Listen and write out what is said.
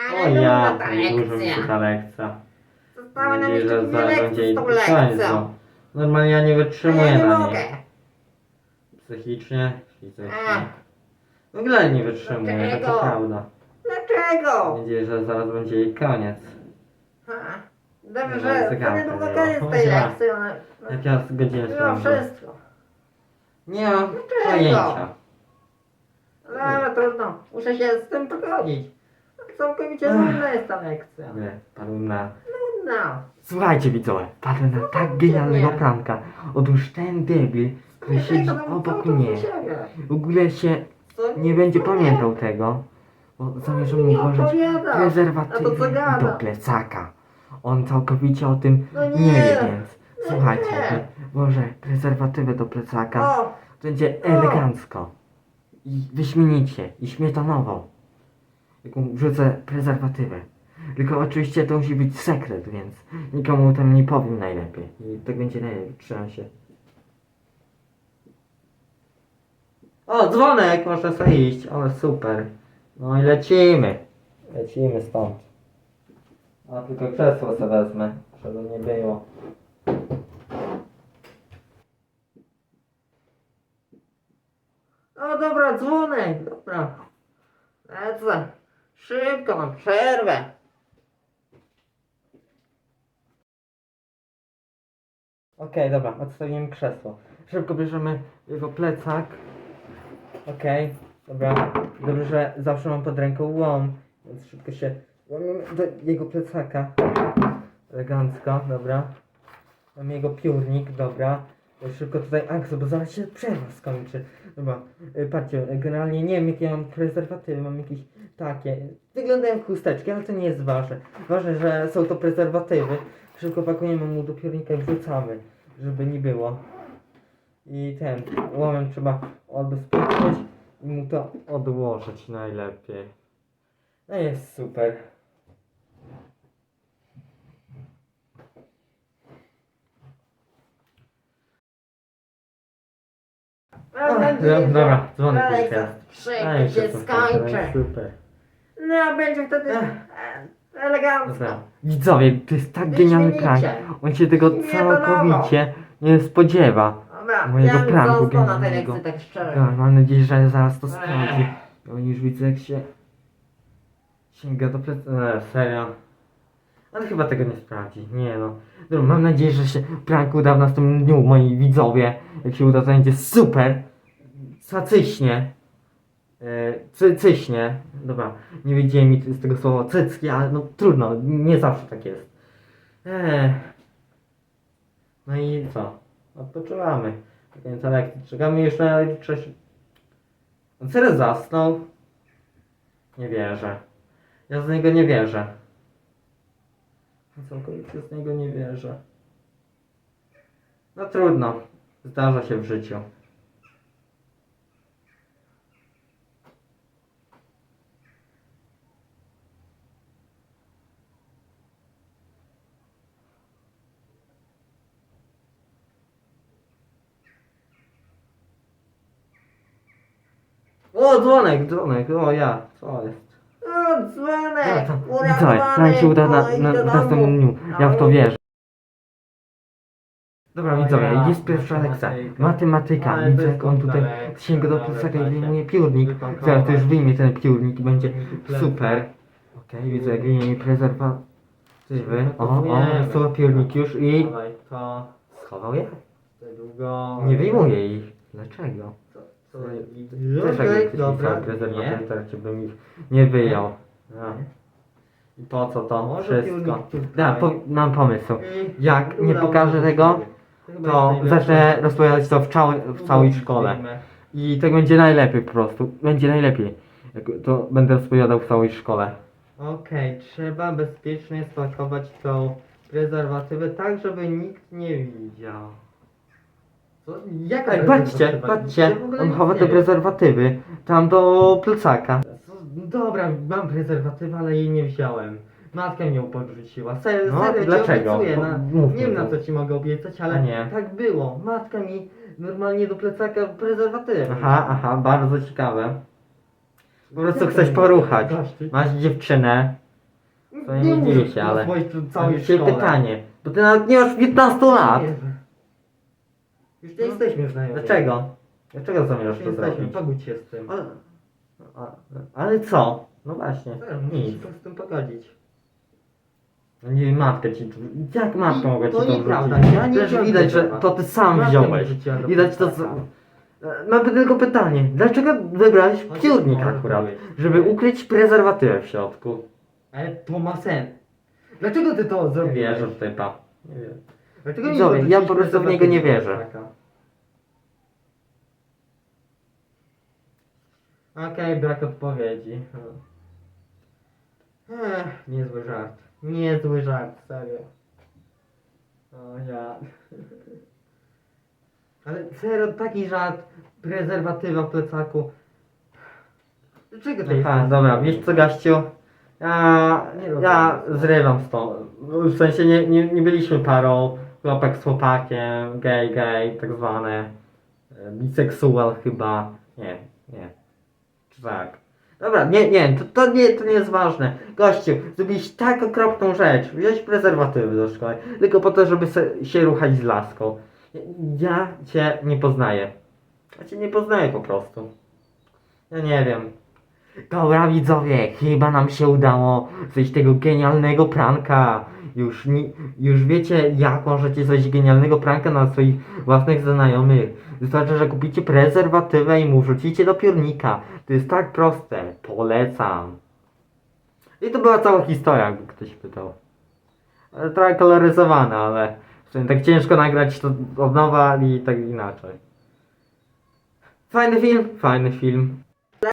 O Ale ja, nudna ta dużo mi się lekcja. ta lekcja. Została nam nadzieję, jeszcze że dwie zaraz lekcje z tą lekcją. Normalnie ja nie A wytrzymuję ja nie na mogę. niej. Psychicznie, A. fizycznie. W ogóle nie wytrzymuję, taka Dlaczego? prawda. Dlaczego? Mam nadzieję, że zaraz będzie jej koniec. Ha. Dobrze, No, że niedługo była. koniec tej Powiedziała. lekcji. Ona Jak ja z godzinę było sprawdzę. wszystko. Nie mam Dlaczego? pojęcia. No ale trudno, muszę się z tym pogodzić. Całkowicie nudna jest ta lekcja. Nie, padł na... Nudna. Słuchajcie widzowie, patrzę na tak genialnego nie. pranka. Otóż ten debil, który siedzi to tam obok mnie, siebie. w ogóle się Co? nie będzie pamiętał tego, bo zamierzam mu Nie włożyć opowiada. A prezerwatywy to co gada? do plecaka. On całkowicie o tym No nie, nie. wie, więc No słuchajcie, nie. jak włożę prezerwatywę do plecaka, O, będzie elegancko i wyśmienicie i śmietanowo. Jak mu wrzucę prezerwatywę. Tylko oczywiście to musi być sekret, więc nikomu o tym nie powiem najlepiej. I tak będzie najlepiej. Trzymam się. O, dzwonek! Można sobie iść, ale super. No i lecimy. Lecimy stąd. A tylko krzesło sobie wezmę, żeby nie było. o dobra, dzwonek, dobra. Lecę. Szybko, mam przerwę. Okej, dobra, odstawimy krzesło. Szybko bierzemy jego plecak. Okej, dobra. Dobrze, że zawsze mam pod ręką łom, więc szybko się łamiemy do jego plecaka. Elegancko, dobra. Mam jego piórnik, dobra. Szybko tutaj akcję, bo zaraz się przerwa skończy. Dobra, y, patrzcie, generalnie nie wiem jakie mam prezerwatywy, mam jakieś takie. Wyglądają jak chusteczki, ale to nie jest ważne. Ważne, że są to prezerwatywy. Szybko pakujemy mu do piórnika i wrzucamy, żeby nie było. I ten, łomem trzeba odbezpieczyć i mu to odłożyć najlepiej. No jest super. Mam nadzieję, że dobra. Szybko już się jestem super, skończy. Super. No, będzie wtedy e, elegancko. Dobra. Widzowie, to jest tak genialny prank. Wyśmienicie. On się tego Nie całkowicie nie spodziewa. Dobra, Mojego ja bym pranku został na tej genialnego. lekcji, tak szczerze. Ja, mam nadzieję, że zaraz to sprawdzi. Ja już widzę jak się sięga do plecy. E, serio. Ale chyba tego nie sprawdzi. Nie no. Dobra, mam nadzieję, że się prank uda w następnym dniu, moi widzowie. Jak się uda, to będzie super. Sacyśnie. E, cy, cyśnie. Dobra, nie wiedziałem mi z tego słowa cycki, ale no trudno, nie zawsze tak jest. Eee. No i co? Odpoczywamy. Końca lekcji. Czekamy jeszcze na elektryczność. On serio zasnął? Nie wierzę. Ja z niego nie wierzę. Całkowicie z niego nie wierzę. No trudno. Zdarza się w życiu. O, dzwonek, dzwonek, o ja, co jest? O, dzwonek! To, Ura, widzowie, prank się uda na, na, domu. następnym dniu, ja w to wierzę. Dobra O widzowie, ja, jest pierwsza lekcja, matematyka. widzę jak on tutaj sięga do plecaka i wyjmuje piórnik, zaraz to już wyjmie ten piórnik i będzie super. Okej, widzę jak wyjmie mi prezerwatywy, o, o, to piórnik już i Dawaj, to schował je, niedługo. nie wyjmuje ich, dlaczego? To Też jakby dobra, pisał nie. to raczej bym ich nie wyjął. A. I po co to Może wszystko? piórnik. Da, po, mam pomysł. I Jak nie udało pokażę się tego, chyba to jest najlepsze. zacznę rozpowiadać to w, całej w całej szkole. I tak będzie najlepiej po prostu. Będzie najlepiej. Jak to będę rozpowiadał w całej szkole. Okej, trzeba bezpiecznie spakować tą prezerwatywę tak, żeby nikt nie widział. Co? Jaka Ej, patrzcie, prezerwatywa? patrzcie. Ja w ogóle On nic chowa nie te wiem. prezerwatywy. Tam do plecaka. Co? Dobra, mam prezerwatywę, ale jej nie wziąłem. Matka mnie podrzuciła. Serio, No, serio, dlaczego? Ci obiecuję, No, na, mów nie wiem na co ci mogę obiecać, ale A nie. tak było. Matka mi normalnie do plecaka prezerwatywę. Aha, aha, bardzo ciekawe. Po prostu chcesz poruchać. Masz dziewczynę To nie dziwię się, ale... Całej Całe szkole. pytanie, bo ty nawet nie masz 15 lat. Nie. Już nie jesteśmy znajomi. Dlaczego? Dlaczego zamierzasz Nie to jesteśmy, zrobić? pogódź się z tym. Ale, a- ale co? No właśnie, Serio, musisz nic. się z tym pogodzić. No nie, matkę ci. Jak matkę mogę ci To to nieprawda, wrzucić? ja nie Przecież wziąłem widać, że tego. to ty sam Matkę wziąłeś. mi rzuciła do Widać to plecaka. co... E, Mam tylko pytanie, dlaczego wybrałeś Chodź, piórnik akurat? Żeby ukryć prezerwatywę w środku. Ale to ma sens. Dlaczego ty to Nie zrobiłeś? wierzę w typa. Nie wierzę. Dlaczego nie Widzowie, ja po prostu w niego nie wierzę. plecaka? Okej, brak odpowiedzi. Ech, niezły żart. Niezły żart, serio. O ja. Ale serio, taki żart, prezerwatywa w plecaku. Dlaczego to jest? Aha, dobra, wiesz co Gaściu? Ja, Nie rozumiem. ja zrywam stąd. W sensie nie, nie, nie byliśmy parą, chłopak z chłopakiem, gay, tak zwane. Biseksual chyba. Nie, nie. Tak? Dobra, nie, nie, to, to nie, to nie jest ważne. Gościu, zrobiłeś tak okropną rzecz. Wziąłeś prezerwatywy do szkoły, tylko po to, żeby se, się ruchać z laską. Ja cię nie poznaję. Ja cię nie poznaję po prostu. Ja nie wiem. Dobra widzowie, chyba nam się udało coś tego genialnego pranka. Już, ni- już wiecie jak możecie coś genialnego pranka na swoich własnych znajomych. Wystarczy, że kupicie prezerwatywę i mu wrzucicie do piórnika. To jest tak proste. Polecam. I to była cała historia, jakby ktoś pytał. Trochę koloryzowana, ale tak ciężko nagrać to od nowa i tak inaczej. Fajny film, fajny film.